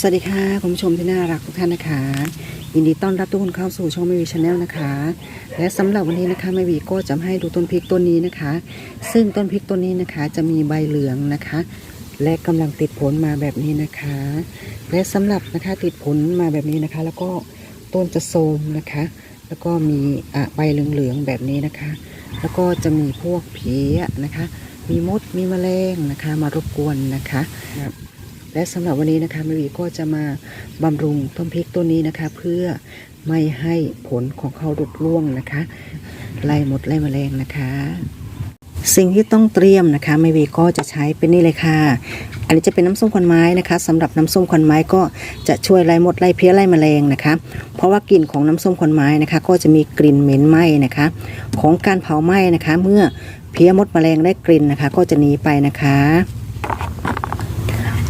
สวัสดีค่ะคุณผู้ชมที่น่ารักทุกท่านนะคะ ยินดีต้อนรับทุกคนเข้าสู่ช่องไม่วีชาแนลนะคะ และสำหรับวันนี้นะคะไม่วีก็จะให้ดูต้นพริกต้นนี้นะคะ ซึ่งต้นพริกต้นนี้นะคะ จะมีใบเหลืองนะคะ และกำลังติดผลมาแบบนี้นะคะ และสำหรับนะคะติดผลมาแบบนี้นะคะ แล้วก็ต้นจะโทมนะคะ แล้วก็มีอะใบเหลืองๆแบบนี้นะคะ แล้วก็จะมีพวกผีนะคะ มีมดมีแมลงนะคะ มารบกวนนะคะ และสำหรับวันนี้นะคะม่หวีก็จะมาบำรุงต้นพริกต้นนี้นะคะ เพื่อไม่ให้ผลของเขาหลุดร่วงนะคะไล่หมดไล่แมลงนะคะ สิ่งที่ต้องเตรียมนะคะแม่หวีก็จะใช้เป็นนี่เลยค่ะ อันนี้จะเป็นน้ำส้มควันไม้นะคะสำหรับน้ำส้มควันไม้ก็จะช่วยไล่หมดไล่เพี้ยไล่แมลงนะคะ เพราะว่ากลิ่นของน้ำส้มควันไม้นะคะ ก็จะมีกลิ่นเหม็นไหม้นะคะ ของการเผาไหม้นะคะ เมื่อเพี้ยมดแมลงได้กลิ่นนะคะ ก็จะหนีไปนะคะ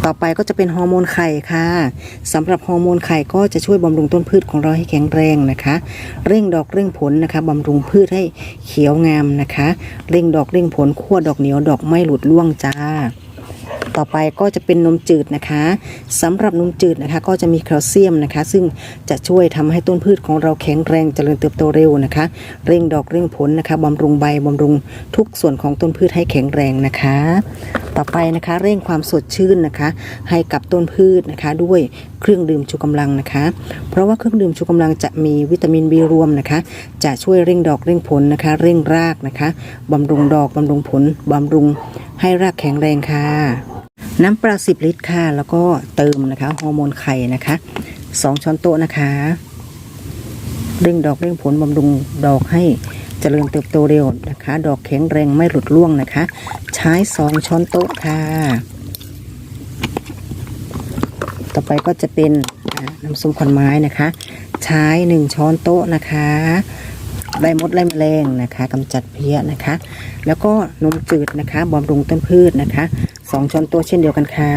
ต่อไปก็จะเป็นฮอร์โมนไข่ค่ะสำหรับฮอร์โมนไข่ก็จะช่วยบำรุงต้นพืชของเราให้แข็งแรงนะคะ เร่งดอกเร่งผลนะคะบำรุงพืชให้เขียวงามนะคะ เร่งดอกเร่งผลขั้วดอกเหนียวดอกไม่หลุดร่วงจ้า ต่อไปก็จะเป็นนมจืดนะคะสำหรับนมจืดนะคะ ก็จะมีแคลเซียมนะคะ ซึ่งจะช่วยทำให้ต้นพืชของเราแข็งแรงเจริญเติบโตเร็วนะคะ เร่งดอกเร่งผลนะคะบำรุงใบบำรุงทุกส่วนของต้นพืชให้แข็งแรงนะคะ ต่อไปนะคะเร่งความสดชื่นนะคะ ให้กับต้นพืชนะคะ ด้วยเครื่องดื่มชูกำลังนะคะ เพราะว่าเครื่องดื่มชูกำลังจะมีวิตามินบีรวมนะคะ จะช่วยเร่งดอกเร่งผลนะคะ เร่งรากนะคะบำรุงดอกบำรุงผลบำรุงให้รากแข็งแรงค่ะ น้ำปลาสิบลิตรค่ะ แล้วก็เติมนะคะฮอร์โมนไข่นะคะสองช้อนโต๊ะนะคะเร่งดอกเร่งผลบำรุงดอกให้เจริญเติบโตเร็วนะคะ ดอกแข็งแรงไม่หลุดร่วงนะคะ ใช้สองช้อนโต๊ะค่ะ ต่อไปก็จะเป็นน้ำส้มควันไม้นะคะ ใช้หนึ่งช้อนโต๊ะนะคะไล่มดไล่แมลงนะคะกำจัดเพี้ยนะคะ แล้วก็นมจืดนะคะบำรุงต้นพืชนะคะ สองช้อนโต๊ะเช่นเดียวกันค่ะ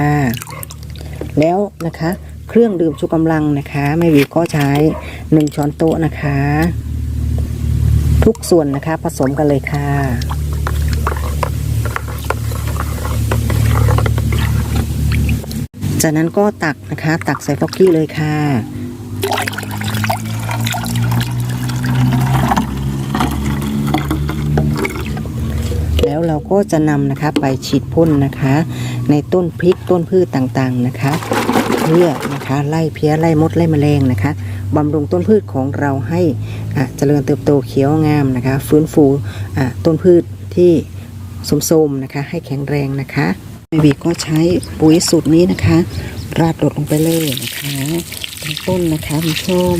แล้วนะคะ เครื่องดื่มชูกำลังนะคะแม่หวีก็ใช้หนึ่งช้อนโต๊ะนะคะ ทุกส่วนนะคะผสมกันเลยค่ะจากนั้นก็ตักนะคะ ตักใส่ฟอกกี้เลยค่ะ แล้วเรา ก็จะนำนะคะไปฉีดพ่นนะคะ ในต้นพริกต้นพืชต่างๆนะคะ เพื่อนะคะไล่เพี้ยไล่มดไล่แมลงนะคะบำรุงต้นพืชของเราให้อะเจริญเติบโตเขียวงามนะคะ ฟื้นฟูอะต้นพืชที่สมโทมนะคะ ให้แข็งแรงนะคะแม่บีก็ใช้ปุ๋ยสูตรนี้นะคะ ราดโดลงไปเลยนะคะตรงต้นนะคะคุณผู้ชม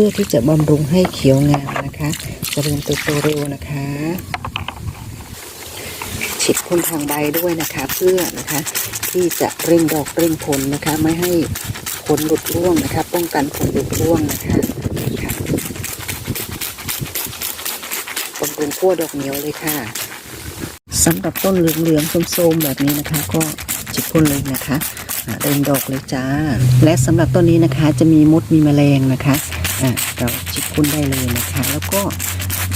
พื่อที่จะบำรุงให้เขียวงามนะคะเจริญเติบโตเร็วนะคะฉีดพ่นทางใบด้วยนะคะ เพื่อนะคะที่จะเร่งดอกเร่งผลนะคะ ไม่ให้ผลหลุดร่วงนะคะ ป้องกันผลหลุดร่วงนะคะค่ะบำรุงขั้วดอกเหนียวเลยค่ะสำหรับต้นเหลืองๆส้มๆแบบนี้นะคะ ก็ฉีดพ่นเลยนะคะเร่งดอกเลยจ้า และสำหรับต้นนี้นะคะจะมีมดมีแมลงนะคะ เราฉีดพ่นได้เลยนะคะ แล้วก็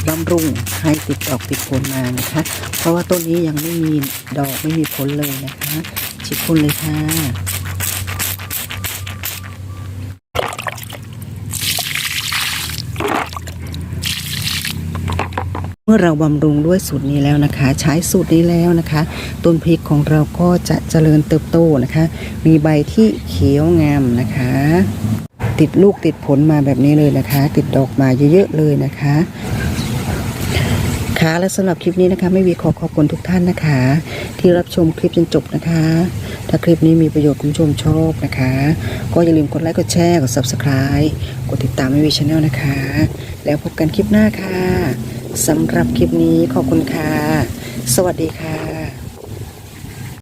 บำรุงให้ติดดอกติดผลมานะคะ เพราะว่าต้นนี้ยังไม่มีดอกไม่มีผลเลยนะคะฉีดพ่นเลยค่ะเมื่อเราบำรุงด้วยสูตรนี้แล้วนะคะ ใช้สูตรนี้แล้วนะคะ ต้นพริกของเราก็จะเจริญเติบโตนะคะ มีใบที่เขียวงามนะคะ ติดลูกติดผลมาแบบนี้เลยนะคะ ติดดอกมาเยอะๆเลยนะคะค่ะและสำหรับคลิปนี้นะคะไม่มีขอขอบคุณทุกท่านนะคะ ที่รับชมคลิปจนจบนะคะ ถ้าคลิปนี้มีประโยชน์คุณผู้ชมชอบนะคะ ก็อย่าลืมกดไลค์กดแชร์กด subscribe กดติดตามไม่มีช anel นะคะ แล้วพบกันคลิปหน้าค่ะสำหรับคลิปนี้ขอบคุณค่ะ สวัสดีค่ะ